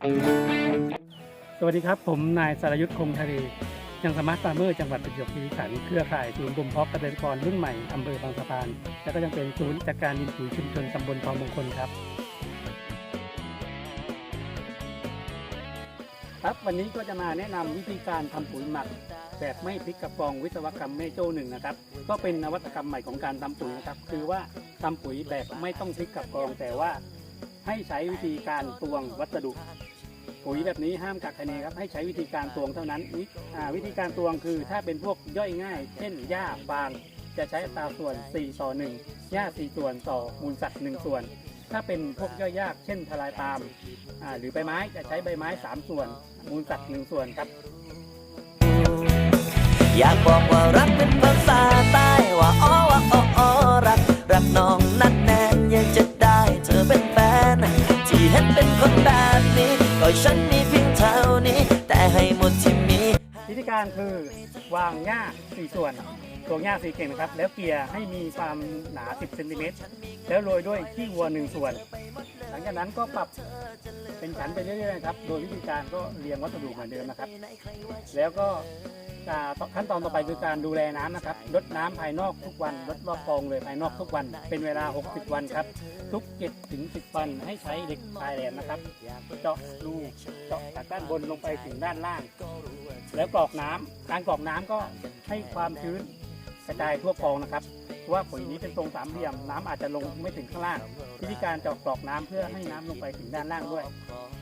สวัสดีครับ ผมนายสารยุทธ์คงทะเลยังสมาร์ทฟาร์มเมอร์จังหวัดประจวบคีรีขันธ์เครือข่ายศูนย์บ่มเพาะเกษตรกรรุ่นใหม่อำเภอบางสะพาน และก็ยังเป็นศูนย์จัดการดินปุ๋ยชุมชนตำบลทองมงคลครับ ครับวันนี้ก็จะมาแนะนำวิธีการทำปุ๋ยหมัก แบบไม่พลิกกระปองวิศวกรรมแม่โจ้หนึ่งนะครับ ก็เป็นนวัตกรรมใหม่ของการทำปุ๋ยนะครับ คือว่าทำปุ๋ยแบบไม่ต้องพลิกกระปองแต่ว่าให้ใช้วิธีการตวงวัสดุ ปุ๋ยแบบนี้ห้ามกักคะเนครับให้ใช้วิธีการตวงเท่านั้นวิวิธีการตวงคือถ้าเป็นพวกย่อยง่าย เช่นหญ้าฟางจะใช้อัตราส่วน 4 ต่อ 1 หญ้า 4 ส่วนต่อมูลสัตว์ 1 ส่วน ถ้าเป็นพวกย่อยยาก เช่นทลายปาล์มหรือใบไม้จะใช้ใบไม้ 3 ส่วน มูลสัตว์ 1 ส่วนครับ อยากบอกว่ารักเป็นภาษาใต้ว่าอ้อว่าอ้อ อยฉันมีเพียงเท่านี้ แต่ให้หมดที่มี วิธีการคือวางหญ้าสี่ส่วนตวงหญ้าสี่เก่งนะครับ แล้วเกลี่ยให้มีความหนา 10เซนติเมตรแล้วโรยด้วยขี้วัวหนึ่งส่วน หลังจากนั้นก็ปรับเป็นชั้นไปเรื่อยๆนะครับ โดยวิธีการก็เรียงวัสดุเหมือนเดิมนะครับ แล้วก็ อ่าขั้นตอนต่อไปคือการดูแลน้ำนะครับลดน้ำภายนอกทุกวันลดรอบกองเลยภายนอกทุกวัน เป็นเวลา 60 วันครับ ทุก7ถึง10 วันให้ใช้เหล็กปลายแหลมนะครับเจาะรูเจาะจากด้านบนลงไปถึงด้านล่าง แล้วกรอกน้ำการกรอกน้ำก็ให้ความชื้นกระจายทั่วกองนะครับเพราะว่าปุ๋ยนี้เป็นทรงสามเหลี่ยมน้ำอาจจะลงไม่ถึงข้างล่าง วิธีการเจาะกรอกน้ำเพื่อให้น้ำลงไปถึงด้านล่างด้วย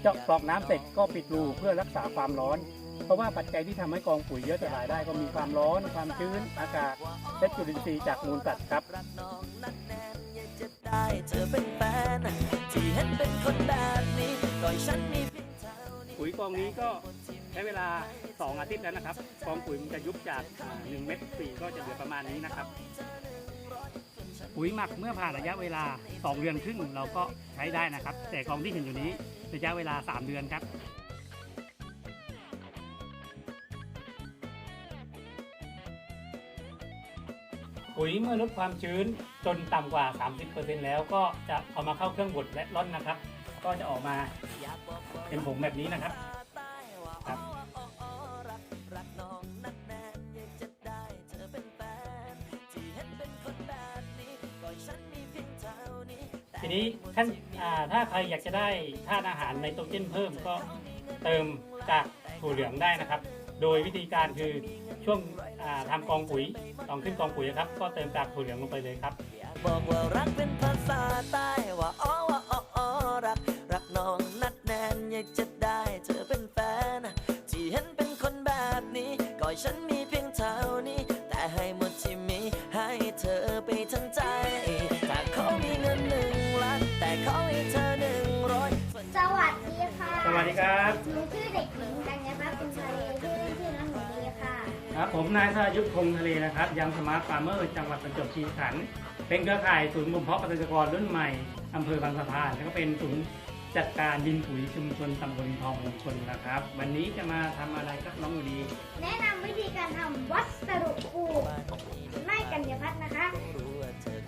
เจาะกรอกน้ำเสร็จก็ปิดรูเพื่อรักษาความร้อน เพราะว่าปัจจัยที่ทำให้กองปุ๋ยเยอะจะหลายได้ก็มีความร้อนความชื้นอากาศและจุลินทรีย์จากมูลสัตว์ครับปุ๋ยกองนี้ก็ใช้เวลา 2 อาทิตย์แล้วนะครับ กองปุ๋ยมันจะยุบจากอ่า1เม็ดสี่ก็จะเหลือประมาณนี้นะครับปุ๋ยหมักเมื่อผ่านระยะเวลา 2 เดือนครึ่งเราก็ใช้ได้นะครับ แต่กองที่เห็นอยู่นี้ระยะเวลา 3 เดือนครับ ปุ๋ยเมื่อลดความชื้นจนต่ำกว่า 30%แล้วก็จะเอามาเข้าเครื่องบดและร่อนนะครับ ก็จะออกมาเป็นผงแบบนี้นะครับครับรักน้องนักแน่นอยากจะได้เธอเป็นแฟนที่เห็นเป็นคนแบบนี้ก็ฉันมีเพียงเท่านี้ทีนี้ท่านอ่าถ้าใครอยากจะได้ธาตุอาหารไนโตรเจนเพิ่มก็เติมจากถั่วเหลืองได้นะครับ โดยวิธีการคือช่วงอ่าทำกองปุ๋ยตอนขึ้นกองปุ๋ยนะครับ ก็เติมจากถั่วเหลืองลงไปเลยครับ บอกว่ารักเป็นภาษาใต้ว่าอ้อว่าอ้ออ้อรัก รักน้องนัดแน่นอยากจะได้เธอเป็นแฟน ที่เห็นเป็นคนแบบนี้ก็ฉันมีเพียงเท่านี้ แต่ให้หมดที่มีให้เธอไปทั้งใจถ้าเขามีเงินหนึ่งล้านแต่เขาให้เธอหนึ่งร้อยสวัสดีค่ะ สวัสดีครับหนูชื่อเด็กหญิงกัญญ ค่ะครับผมนายสรายุทธคงทะเลนะครับยังสมาร์ทฟาร์มเมอร์จังหวัดประจวบคีรีขันธ์เป็นเครือข่ายศูนย์บ่มเพาะเกษตรกรรุ่นใหม่อำเภอบางสะพานแล้วก็เป็นศูนย์จัดการดินปุ๋ยชุมชนตำบลทองมงคลนะครับ วันนี้จะมาทำอะไรครับน้องอูดี แนะนำวิธีการทำวัสดุปลูกไร่กัญญาพัฒน์นะคะ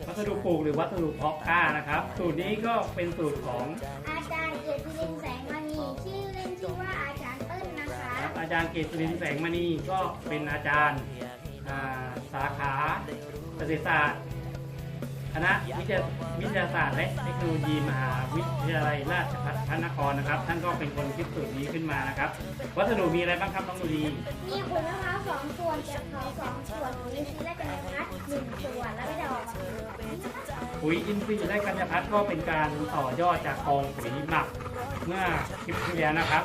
วัสดุปลูกหรือวัสดุเพาะกล้านะครับ สูตรนี้ก็เป็นสูตรของอาจารย์ จารย์เกษรินทร์แสงมณีก็เป็นอาจารย์อ่าสาขาเกษตรศาสตร์คณะวิทยาวิทยาศาสตร์และเทคโนโลยีมหาวิทยาลัยราชภัฏพระนครนะครับ ท่านก็เป็นคนคิดสูตรนี้ขึ้นมานะครับ วัสดุมีอะไรบ้างครับน้องดูดีมีขุยมะพร้าวสองส่วนแกบเขาสองส่วนปุ๋ยชีและกัญญาพัฒน์หนึ่งส่วนแล้วก็จะออกมาเป็นแบบนี้นะคะปุ๋ยอินทรีย์และกัญญาพัฒน์ก็เป็นการต่อยอดจากกองปุ๋ยหมักเมื่อคลิปที่แล้วนะครับ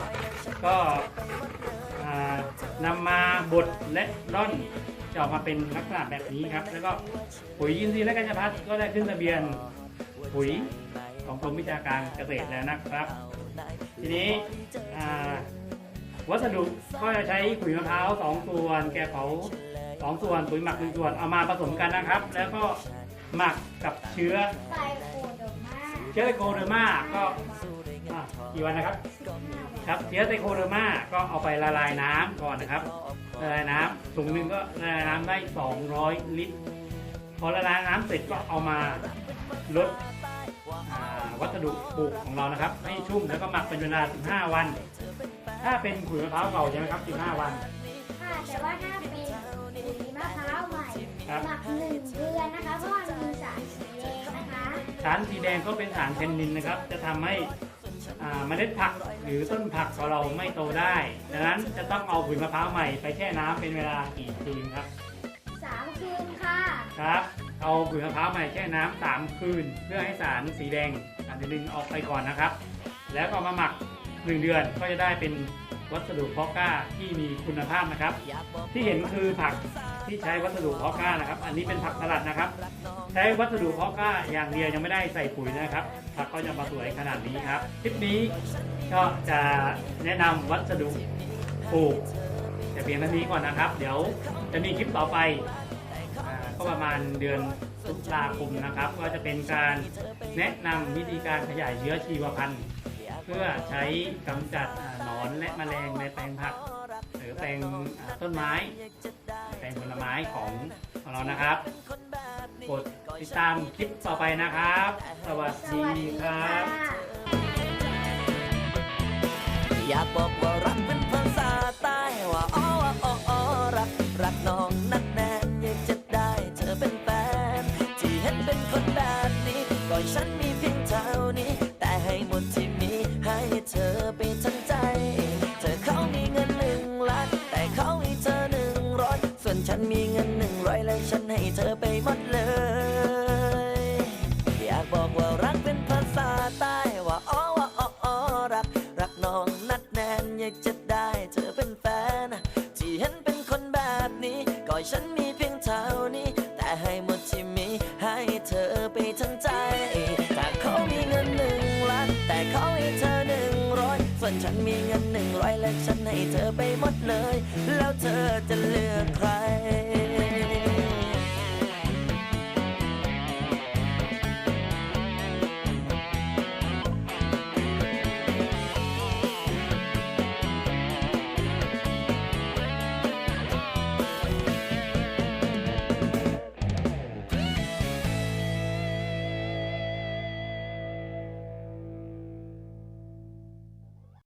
ก็อ่า นำมาบดและร่อนจะออกมาเป็นลักษณะแบบนี้ครับ แล้วก็ปุ๋ยอินทรีย์และกัญญาพัฒน์ก็ได้ขึ้นทะเบียนปุ๋ยของกรมวิชาการเกษตรแล้วนะครับ ทีนี้อ่าวัสดุก็จะใช้ปุ๋ยมะพร้าวสองส่วน แกบเผาสองส่วนปุ๋ยหมักหนึ่งส่วนเอามาผสมกันนะครับ แล้วก็หมักกับเชื้อไซโคโดมาเชื้อไตโคเดอร์มาก็อะ กี่วันนะครับ ครับเชื้อไตโคเดอร์มาก็เอาไปละลายน้ำก่อนนะครับละลายน้ำถุงหนึ่งก็ละลายน้ำได้ 200 ลิตร พอละลายน้ำเสร็จก็เอามาลดอ่าวัสดุปลูกของเรานะครับ ให้ชุ่มแล้วก็หมักเป็นเวลา 15 วัน ถ้าเป็นขุยมะพร้าวเก่าใช่ไหมครับ 15 วันค่ะแต่ว่าถ้าเป็นปุ๋ยมะพร้าวใหม่ครับหมักหนึ่งเดือนนะคะเพราะว่ามันมีสารสีแดงนะคะสารสีแดงก็เป็นสารเทนนินนะครับ จะทำให้อ่า เมล็ดผักหรือต้นผักของเราไม่โตได้ ดังนั้นจะต้องเอาขุยมะพร้าวใหม่ไปแช่น้ำเป็นเวลากี่คืนครับ สามคืนค่ะครับ เอาขุยมะพร้าวใหม่แช่น้ำสามคืน เพื่อให้สารสีแดงสารเทนนินออกไปก่อนนะครับ แล้วก็มาหมัก1เดือนก็จะได้เป็นวัสดุเพาะกล้าที่มีคุณภาพนะครับ ที่เห็นคือผัก ที่ใช้วัสดุเพาะกล้านะครับ อันนี้เป็นผักสลัดนะครับ ใช้วัสดุเพาะกล้าอย่างเดียวยังไม่ได้ใส่ปุ๋ยนะครับ ผักก็จะมาสวยขนาดนี้ครับ คลิปนี้ก็จะแนะนำวัสดุปลูกแต่เพียงเท่านี้ก่อนนะครับ เดี๋ยวจะมีคลิปต่อไปก็ประมาณเดือนตุลาคมนะครับ ก็จะเป็นการแนะนำวิธีการขยายเชื้อชีวพันธุ์ เพื่อใช้กำจัดหนอนและแมลงในแปลงผัก หรือแปลงต้นไม้ แปลงผลไม้ของเรานะครับ กดติดตามคลิปต่อไปนะครับ สวัสดีครับ อยากบอกว่ารักเป็นภาษาใต้ว่าอ้อว่าอ้ออ้อรักรักน้องนะ ให้เธอไปหมดเลย แล้วเธอจะเลือกใคร